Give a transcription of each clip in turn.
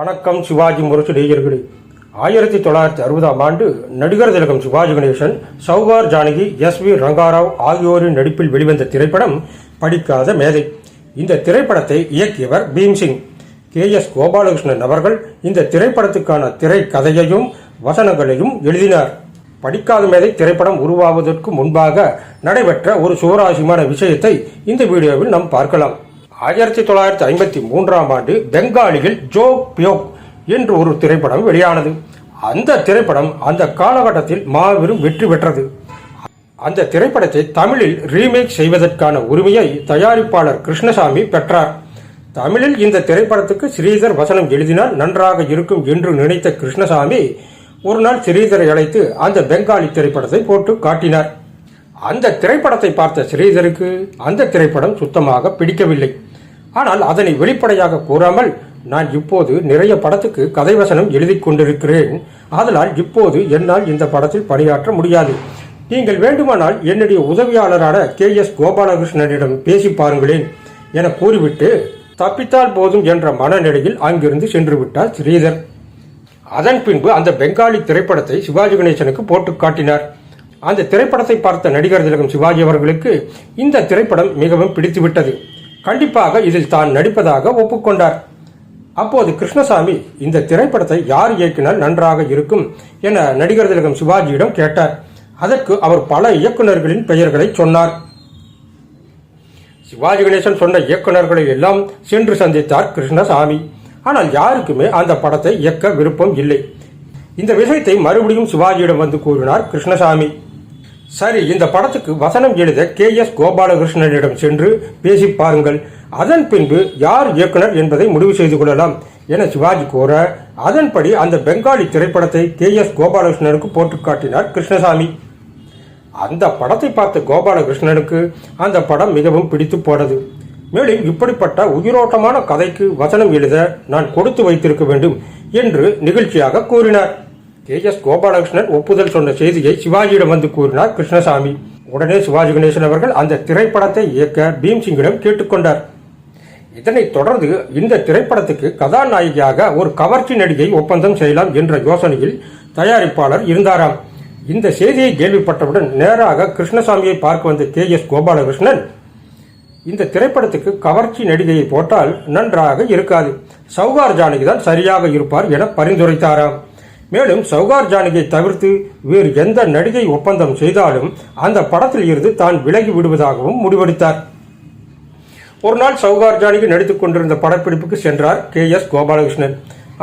வணக்கம் சிவாஜி முரசு நேயர்களே. ஆயிரத்தி தொள்ளாயிரத்தி அறுபதாம் ஆண்டு நடிகர் திலகம் சிவாஜி கணேசன் சௌகார் ஜானகி எஸ் வி ரங்காராவ் ஆகியோரின் நடிப்பில் வெளிவந்த திரைப்படம் படிக்காத மேதை. இந்த திரைப்படத்தை இயக்கியவர் பீம்சிங் கே எஸ் கோபாலகிருஷ்ணன் அவர்கள் இந்த திரைப்படத்துக்கான திரைக்கதையையும் வசனங்களையும் எழுதினார். படிக்காத மேதை திரைப்படம் உருவாவதற்கு முன்பாக நடைபெற்ற ஒரு சுவராசியமான விஷயத்தை இந்த வீடியோவில் நாம் பார்க்கலாம். ஆயிரத்தி தொள்ளாயிரத்தி ஐம்பத்தி மூன்றாம் ஆண்டு பெங்காலியில் ஜோ பியோக் என்று ஒரு திரைப்படம் வெளியானது. அந்த திரைப்படம் அந்த காலகட்டத்தில் மாபெரும் வெற்றி பெற்றது. அந்த திரைப்படத்தை தமிழில் ரீமேக் செய்வதற்கான உரிமையை தயாரிப்பாளர் கிருஷ்ணசாமி பெற்றார். தமிழில் இந்த திரைப்படத்துக்கு ஸ்ரீதர் வசனம் எழுதினால் நன்றாக இருக்கும் என்று நினைத்த கிருஷ்ணசாமி ஒரு நாள் ஸ்ரீதரை அழைத்து அந்த பெங்காலி திரைப்படத்தை போட்டு காட்டினார். அந்த திரைப்படத்தை பார்த்த ஸ்ரீதருக்கு அந்த திரைப்படம் சுத்தமாக பிடிக்கவில்லை. ஆனால் அதனை வெளிப்படையாக கூறாமல் நான் இப்போது நிறைய படத்துக்கு கதை வசனம் எழுதி கொண்டிருக்கிறேன். ஆதலால் இப்போது என்னால் இந்த படத்தில் பணியாற்ற முடியாது. நீங்கள் வேண்டுமானால் என்னுடைய உதவியாளரான கே. எஸ். கோபாலகிருஷ்ணனிடம் பேசி பாருங்களேன் என கூறிவிட்டு தப்பித்தால் போதும் என்ற மனநிலையில் அங்கிருந்து சென்று விட்டார் ஸ்ரீதர். அதன் பின்பு அந்த பெங்காலி திரைப்படத்தை சிவாஜி கணேசனுக்கு போட்டு காட்டினார். அந்த திரைப்படத்தை பார்த்த நடிகர் திலகம் சிவாஜி அவர்களுக்கு இந்த திரைப்படம் மிகவும் பிடித்துவிட்டது. கண்டிப்பாக இதில் தான் நடிப்பதாக ஒப்புக்கொண்டார். அப்போது கிருஷ்ணசாமி இந்த திரைப்படத்தை யார் இயக்கினால் நன்றாக இருக்கும் என நடிகர் திலகம் சிவாஜியிடம் கேட்டார். அதற்கு அவர் பல இயக்குநர்களின் பெயர்களை சொன்னார். சிவாஜி கணேசன் சொன்ன இயக்குநர்களை எல்லாம் சென்று சந்தித்தார் கிருஷ்ணசாமி. ஆனால் யாருக்குமே அந்த படத்தை இயக்க விருப்பம் இல்லை. இந்த விஷயத்தை மறுபடியும் சிவாஜியிடம் வந்து கூறினார் கிருஷ்ணசாமி. சரி இந்த படத்துக்கு வசனம் எழுத கே எஸ் கோபாலகிருஷ்ணனிடம் சென்று பேசி பாருங்கள். அதன் பின்பு யார் இயக்குனர் என்பதை முடிவு செய்து கொள்ளலாம் என சிவாஜி கூற அதன்படி அந்த பெங்காலி திரைப்படத்தை கே எஸ் கோபாலகிருஷ்ணனுக்கு போட்டு காட்டினார் கிருஷ்ணசாமி. அந்த படத்தை பார்த்த கோபாலகிருஷ்ணனுக்கு அந்த படம் மிகவும் பிடித்து போனது. மேலும் இப்படிப்பட்ட உயிரோட்டமான கதைக்கு வசனம் எழுத நான் கொடுத்து வைத்திருக்க வேண்டும் என்று நிகழ்ச்சியாக கூறினார். கே எஸ் கோபாலகிருஷ்ணன் ஒப்புதல் சொன்ன செய்தியை சிவாஜியிடம் வந்து கூறினார் கிருஷ்ணசாமி. உடனே சிவாஜி கணேசன் அவர்கள் அந்த திரைப்படத்தை இயக்க பீம்சிங்கிடம் கேட்டுக்கொண்டார் இதனைத் தொடர்ந்து இந்த திரைப்படத்துக்கு கதாநாயகியாக ஒரு கவர்ச்சி நடிகை ஒப்பந்தம் செய்யலாம் என்ற யோசனையில் தயாரிப்பாளர் இருந்தாராம். இந்த செய்தியை கேள்விப்பட்டவுடன் நேராக கிருஷ்ணசாமியை பார்க்க வந்த கே எஸ் கோபாலகிருஷ்ணன் இந்த திரைப்படத்துக்கு கவர்ச்சி நடிகையை போட்டால் நன்றாக இருக்காது. சௌகார் ஜானகி தான் சரியாக இருப்பார் என பரிந்துரைத்தாராம். மேலும் சௌகார் ஜானகியை தவிர்த்து வேறு எந்த நடிகை ஒப்பந்தம் செய்தாலும் அந்த படத்தில் இருந்து தான் விலகி விடுவதாகவும் முடிவெடுத்தார். ஒரு நாள் சௌகார் ஜானகி நடித்துக் கொண்டிருந்த படப்பிடிப்புக்கு சென்றார் கே எஸ் கோபாலகிருஷ்ணன்.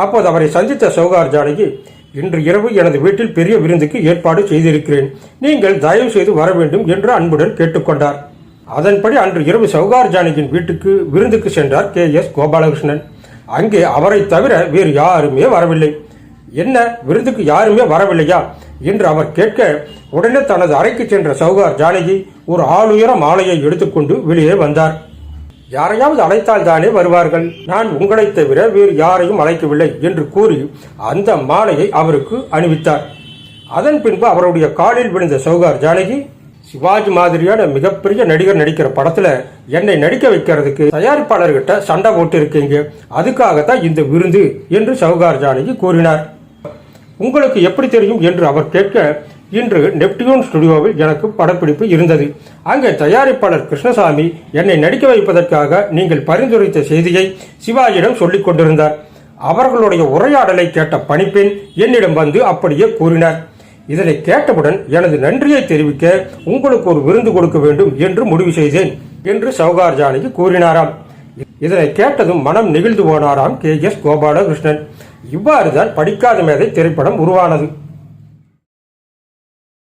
அப்போது அவரை சந்தித்த சௌகார் ஜானகி இன்று இரவு எனது வீட்டில் பெரிய விருந்துக்கு ஏற்பாடு செய்திருக்கிறேன். நீங்கள் தயவு செய்து வர வேண்டும் என்று அன்புடன் கேட்டுக்கொண்டார். அதன்படி அன்று இரவு சௌகார் ஜானகியின் வீட்டுக்கு விருந்துக்கு சென்றார் கே எஸ் கோபாலகிருஷ்ணன். அங்கே அவரை தவிர வேறு யாருமே வரவில்லை. என்ன விருந்துக்கு யாருமே வரவில்லையா? என்று அவர் கேட்க உடனே தனது அறைக்கு சென்ற சௌகார் ஜானகி ஒரு ஆளுயர மாலையை எடுத்துக்கொண்டு வெளியே வந்தார். யாரையாவது அழைத்தால் தானே வருவார்கள். நான் உங்களை தவிர வேறு யாரையும் அழைக்கவில்லை என்று கூறி அந்த மாலையை அவருக்கு அணிவித்தார். அதன் பின்பு அவருடைய காலில் விழுந்த சௌகார் ஜானகி சிவாஜி மாதிரியான மிகப்பெரிய நடிகர் நடிக்கிற படத்துல என்னை நடிக்க வைக்கிறதுக்கு தயாரிப்பாளர்கிட்ட சண்டை போட்டு இருக்கீங்க அதுக்காகத்தான் இந்த விருந்து என்று சௌகார் ஜானகி கூறினார். உங்களுக்கு எப்படி தெரியும் என்று அவர் கேட்க இன்று நெப்டியூன் ஸ்டுடியோவில் எனக்கு படப்பிடிப்பு இருந்தது. அங்கே தயாரிப்பாளர் கிருஷ்ணசாமி என்னை நடிக்க வைப்பதற்காக நீங்கள் பரிந்துரைத்த செய்தியை சிவாஜியிடம் சொல்லிக் கொண்டிருந்தார். அவர்களுடைய உரையாடலை கேட்ட பணிப்பெண் என்னிடம் வந்து அப்படியே கூறினார். இதனை கேட்டவுடன் எனது நன்றியை தெரிவிக்க உங்களுக்கு ஒரு விருந்து கொடுக்க வேண்டும் என்று முடிவு செய்தேன் என்று சௌகார் ஜானகி கூறினாராம். இதனை கேட்டதும் மனம் நெகிழ்ந்து போனாராம் கே எஸ் கோபாலகிருஷ்ணன். இவ்வாறுதான் படிக்காத மேதை திரைப்படம் உருவானது.